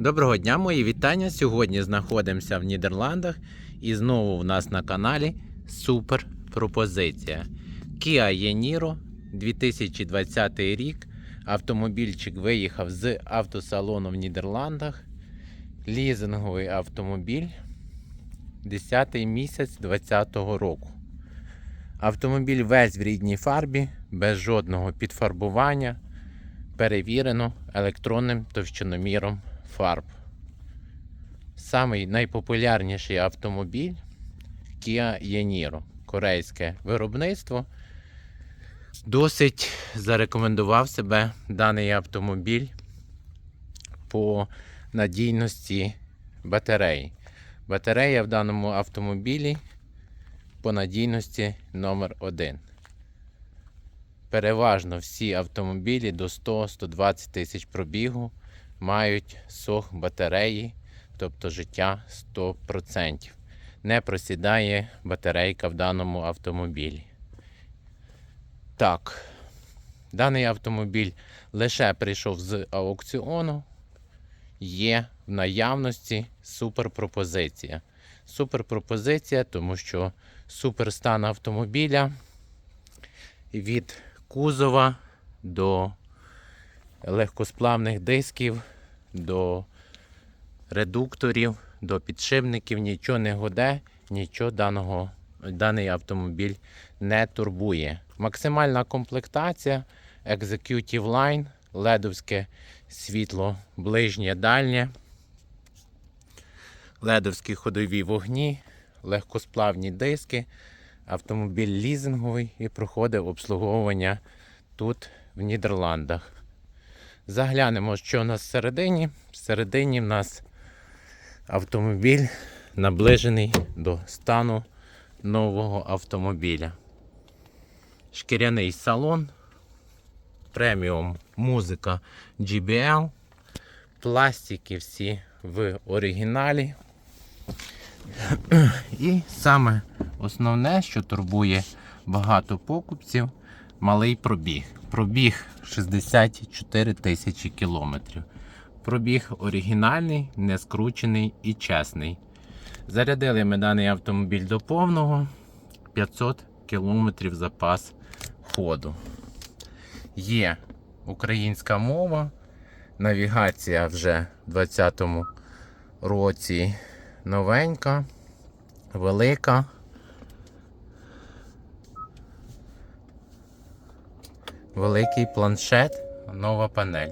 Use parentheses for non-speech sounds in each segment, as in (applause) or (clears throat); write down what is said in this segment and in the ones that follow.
Доброго дня, мої вітання. Сьогодні знаходимося в Нідерландах і знову в нас на каналі супер пропозиція. Kia Yeniro 2020 рік. Автомобільчик виїхав з автосалону в Нідерландах. Лізинговий автомобіль 10 місяць 2020 року. Автомобіль весь в рідній фарбі, без жодного підфарбування. Перевірено електронним товщиноміром фарб. Самий найпопулярніший автомобіль Kia Yeniro. Корейське виробництво. Досить зарекомендував себе даний автомобіль по надійності батареї. Батарея в даному автомобілі по надійності номер 1 Переважно всі автомобілі до 100-120 тисяч пробігу мають сох батареї, тобто життя 100%. Не просідає батарейка в даному автомобілі. Так, даний автомобіль лише прийшов з аукціону. Є в наявності суперпропозиція. Суперпропозиція, тому що суперстан автомобіля від кузова до легкосплавних дисків, до редукторів, до підшипників нічого не годе, нічого даного, даний автомобіль не турбує. Максимальна комплектація Executive Line, ледовське світло ближнє дальнє, ледовські ходові вогні, легкосплавні диски. Автомобіль лізинговий і проходив обслуговування тут, в Нідерландах. Заглянемо, що у нас всередині. Всередині в нас автомобіль наближений до стану нового автомобіля. Шкіряний салон, преміум музика GBL, пластики всі в оригіналі. (clears throat) І саме основне, що турбує багато покупців, малий пробіг. Пробіг 64 тисячі кілометрів. Пробіг оригінальний, не скручений і чесний. Зарядили ми даний автомобіль до повного 500 кілометрів запас ходу. Є українська мова, навігація вже в 2020 році новенька, велика. Великий планшет, нова панель.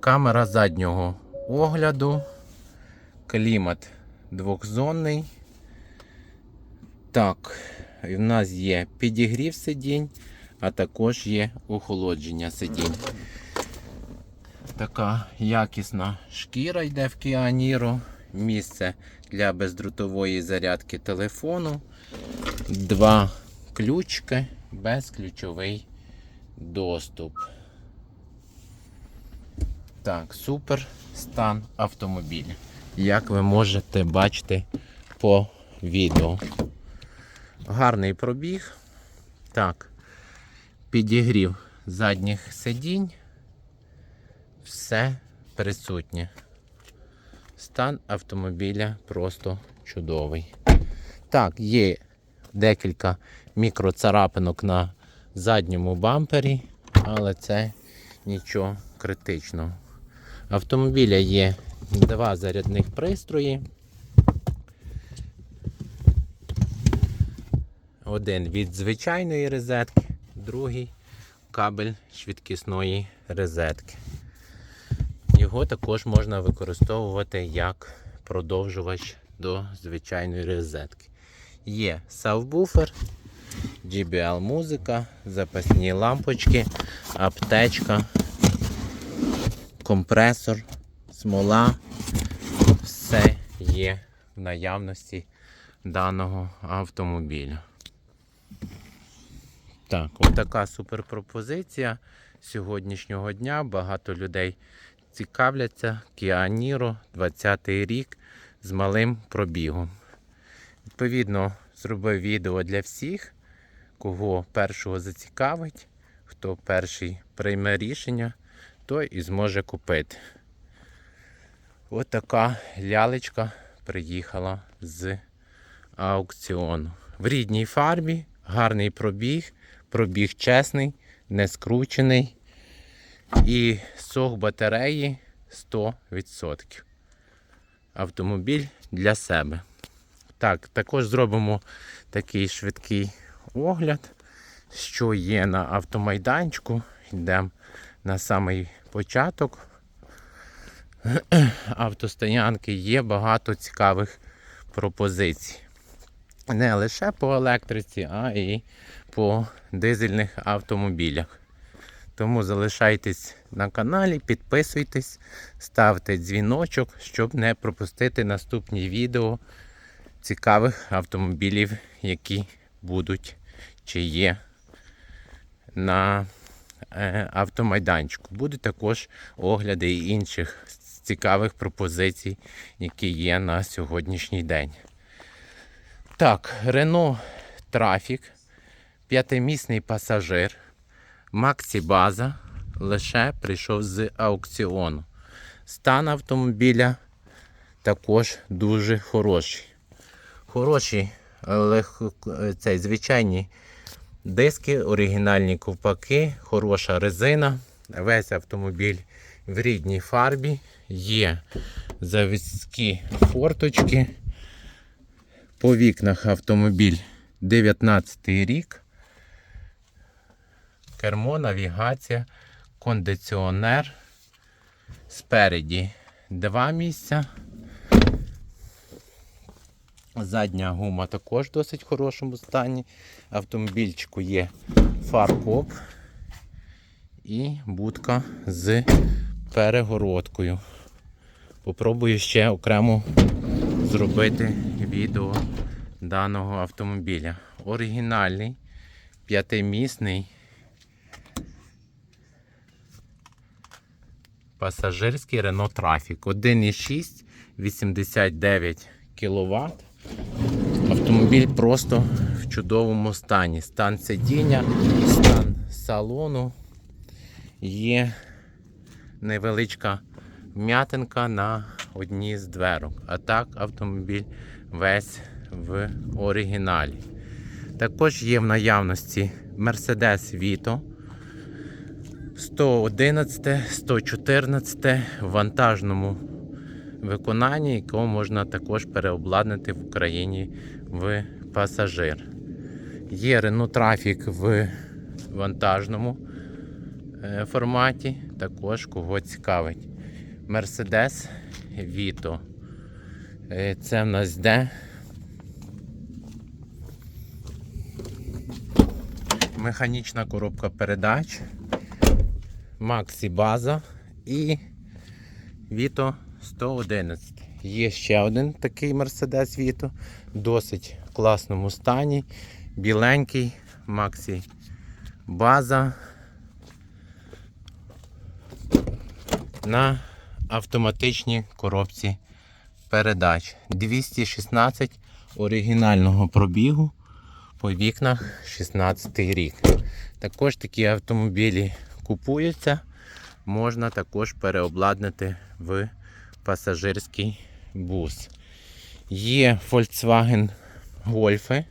Камера заднього огляду, клімат двохзонний. Так, в нас є підігрів сидінь, а також є охолодження сидінь. Така якісна шкіра йде в Niro. Місце для бездротової зарядки телефону. Два ключки, безключовий доступ. Так, супер стан автомобіля. Як ви можете бачити по відео. Гарний пробіг. Так, підігрів задніх сидінь. Все присутнє. Стан автомобіля просто чудовий. Так, є декілька мікроцарапинок на задньому бампері, але це нічого критичного. Автомобіля є два зарядних пристрої. Один від звичайної розетки, другий кабель швидкісної розетки. Його також можна використовувати як продовжувач до звичайної розетки. Є сабвуфер, GBL музика, запасні лампочки, аптечка, компресор, смола. Все є в наявності даного автомобіля. Так, отака суперпропозиція сьогоднішнього дня. Багато людей цікавляться Kia Niro 20 рік з малим пробігом. Відповідно, зробив відео для всіх, кого першого зацікавить, хто перший прийме рішення, той і зможе купити. Ось така лялечка приїхала з аукціону. В рідній фарбі, гарний пробіг, пробіг чесний, не скручений. І сок батареї 100%. Автомобіль для себе. Так, також зробимо такий швидкий огляд, що є на автомайданчику. Йдемо на самий початок (clears throat) автостоянки. Є багато цікавих пропозицій. Не лише по електриці, а і по дизельних автомобілях. Тому залишайтесь на каналі, підписуйтесь, ставте дзвіночок, щоб не пропустити наступні відео цікавих автомобілів, які будуть чи є на е, автомайданчику. Будуть також огляди і інших цікавих пропозицій, які є на сьогоднішній день. Так, Renault Trafic, п'ятимісний пасажир, Максі База лише прийшов з аукціону. Стан автомобіля також дуже хороший. Хороші лег... цей, звичайні диски, оригінальні ковпаки, хороша резина. Весь автомобіль в рідній фарбі. Є заводські форточки. По вікнах автомобіль 19 рік. Кермо, навігація, кондиціонер. Спереді два місця. Задня гума також в досить хорошому стані. Автомобільчику є фаркоп і будка з перегородкою. Попробую ще окремо зробити відео даного автомобіля. Оригінальний, п'ятимісний пасажирський Renault Trafic 1,6, 89 кВт. Автомобіль просто в чудовому стані. Стан сидіння, стан салону. Є невеличка вм'ятинка на одній з дверок. А так автомобіль весь в оригіналі. Також є в наявності Mercedes Vito 111, 114 в вантажному виконанні, якого можна також переобладнати в Україні в пасажир. Є Renault Trafic в вантажному е, форматі, також кого цікавить. Mercedes Vito. Е, Це в нас йде механічна коробка передач, Maxi База і Vito 111. Є ще один такий Mercedes Vito, в досить класному стані, біленький, Maxi База на автоматичній коробці передач. 216 оригінального пробігу по вікнах 16 рік. Також такі автомобілі купуються, можна також переобладнати в пасажирський бус. Є Volkswagen Golf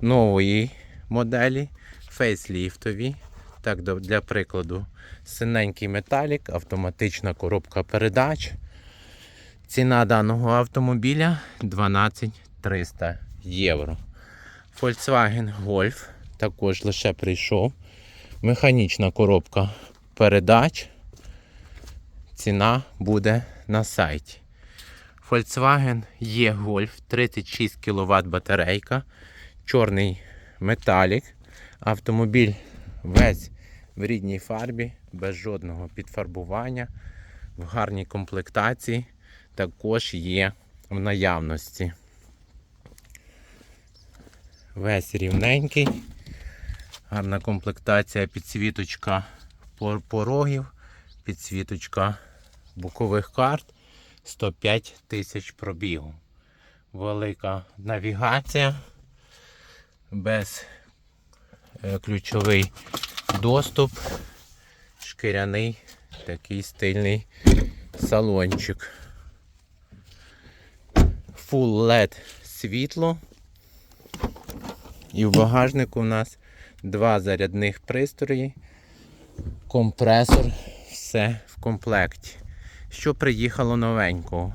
нової моделі, фейсліфтові. Так, для прикладу, синенький металік, автоматична коробка передач. Ціна даного автомобіля 12 300 євро. Volkswagen Golf також лише прийшов. Механічна коробка передач. Ціна буде на сайті. Volkswagen E-Golf 36 кВт батарейка, чорний металік. Автомобіль весь в рідній фарбі, без жодного підфарбування, в гарній комплектації. Також є в наявності. Весь рівненький. Гарна комплектація, підсвіточка порогів, підсвіточка бокових карт, 105 тисяч пробігу. Велика навігація, без е, ключовий доступ, шкіряний такий стильний салончик. Full LED світло. І в багажнику у нас два зарядних пристрої, компресор, все в комплекті. Що приїхало новенького?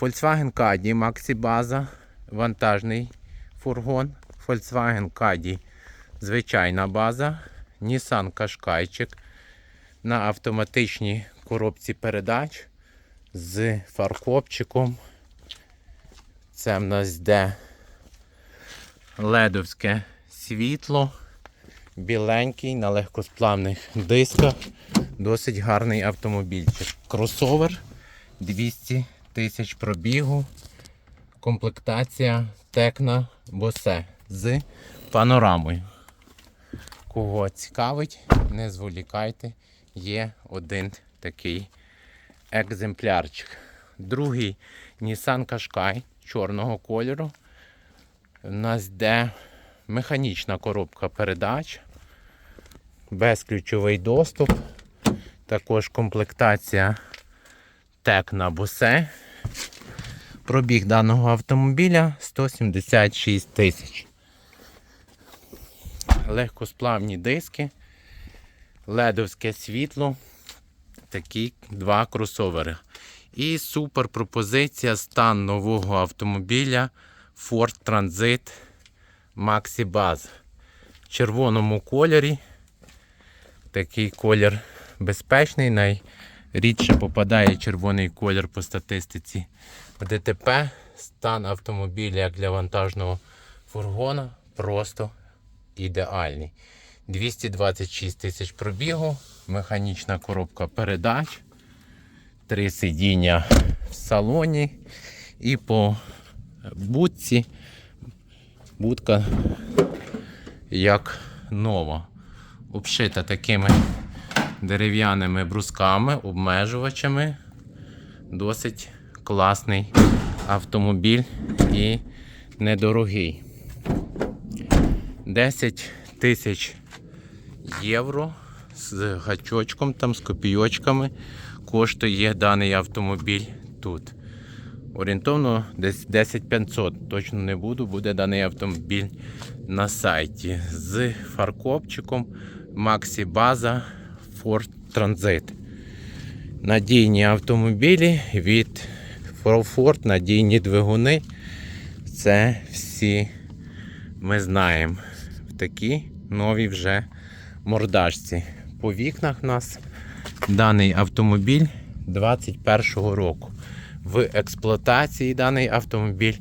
Volkswagen Caddy Maxi База, вантажний фургон, Volkswagen Caddy звичайна база, Nissan Qashqaiчик на автоматичній коробці передач з фаркопчиком. Це в нас йде ледовське світло, біленький на легкосплавних дисках. Досить гарний автомобільчик. Кросовер 200 тисяч пробігу. Комплектація Tecna Bose з панорамою. Кого цікавить, не зволікайте, є один такий екземплярчик. Другий Nissan Qashqai чорного кольору. У нас йде механічна коробка передач, безключовий доступ, також комплектація Tecna Bose. Пробіг даного автомобіля 176 тисяч. Легкосплавні диски, ледовське світло, такі два кросовери. І супер пропозиція стан нового автомобіля Ford Transit Maxi Buzz. В червоному кольорі. Такий колір безпечний. Найрідше попадає червоний колір по статистиці в ДТП. Стан автомобіля як для вантажного фургона просто ідеальний. 226 тисяч пробігу, механічна коробка передач, три сидіння в салоні і по будці будка як нова. Обшита такими дерев'яними брусками, обмежувачами. Досить класний автомобіль і недорогий. 10 тисяч євро з гачочком, там, з копійочками коштує даний автомобіль тут. Орієнтовно десь 10 500, точно не буду, буде даний автомобіль на сайті з фаркопчиком Maxi База Ford Transit. Надійні автомобілі від Ford, надійні двигуни. Це всі ми знаємо в такій новій вже мордашці. По вікнах у нас даний автомобіль 21-го року. В експлуатації даний автомобіль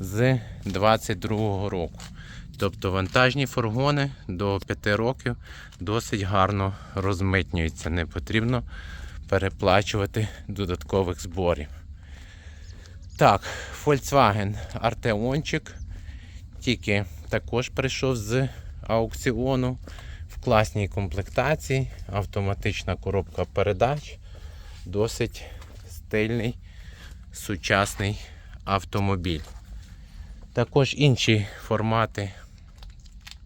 з 22-го року. Тобто вантажні фургони до 5 років досить гарно розмитнюються. Не потрібно переплачувати додаткових зборів. Так, Volkswagen Arteonчик тільки також прийшов з аукціону в класній комплектації, автоматична коробка передач, досить стильний сучасний автомобіль. Також інші формати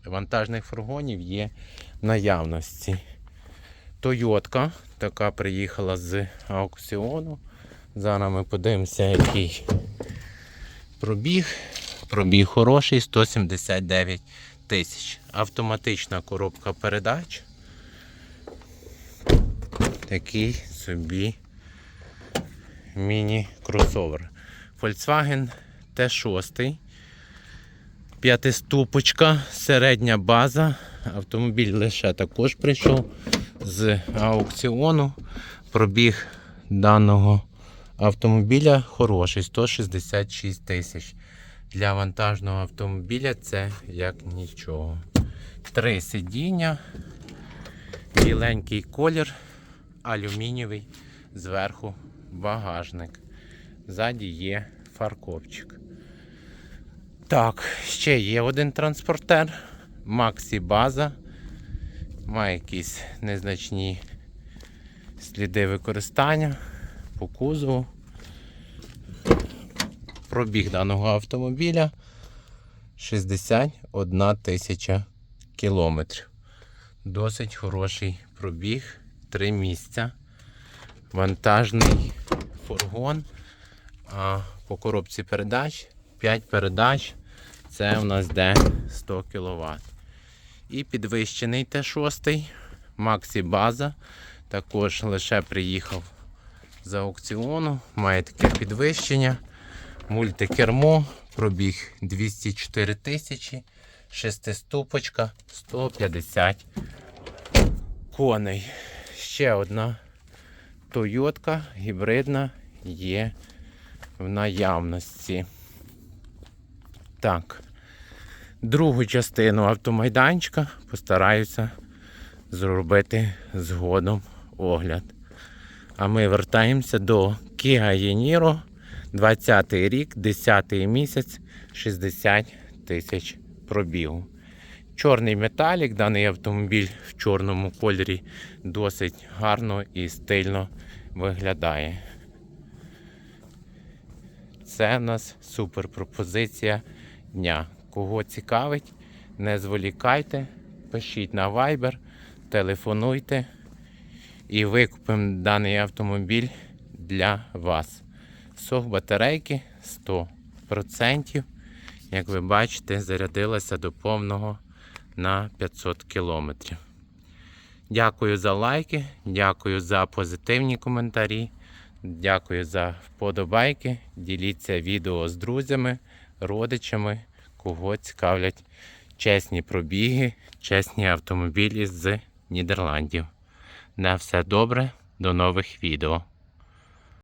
вантажних фургонів є наявності. Тойотка, така приїхала з аукціону. Зараз ми подивимося, який пробіг. Пробіг хороший 179 тисяч. Автоматична коробка передач. Такий собі міні-кросовер. Volkswagen T6. П'ятиступочка, середня база. Автомобіль лише також прийшов з аукціону. Пробіг даного автомобіля хороший 166 тисяч. Для вантажного автомобіля це як нічого. Три сидіння, біленький колір, алюмінієвий, зверху багажник. Ззаді є фаркопчик. Так, ще є один транспортер. Максі База. Має якісь незначні сліди використання по кузову. Пробіг даного автомобіля 61 тисяча кілометрів. Досить хороший пробіг, три місця. Вантажний фургон, А по коробці передач 5 передач. Це у нас де 100 кВт. І підвищений Т6, Максі База. Також лише приїхав з аукціону. Має таке підвищення. Мультикермо, пробіг 204 тисячі, шестиступочка, 150 коней. Ще одна Тойотка гібридна є в наявності. Так. Другу частину автомайданчика постараюся зробити згодом огляд. А ми вертаємося до Kia Yeniro 20 рік, 10 й місяць, 60 тисяч пробігу. Чорний металік, даний автомобіль в чорному кольорі досить гарно і стильно виглядає. Це в нас супер пропозиція дня. Кого цікавить, не зволікайте, пишіть на Viber, телефонуйте і викупимо даний автомобіль для вас. Сох батарейки 100%. Як ви бачите, зарядилася до повного на 500 км. Дякую за лайки, дякую за позитивні коментарі, дякую за вподобайки. Діліться відео з друзями, родичами, кого цікавлять чесні пробіги, чесні автомобілі з Нідерландів. На все добре, до нових відео.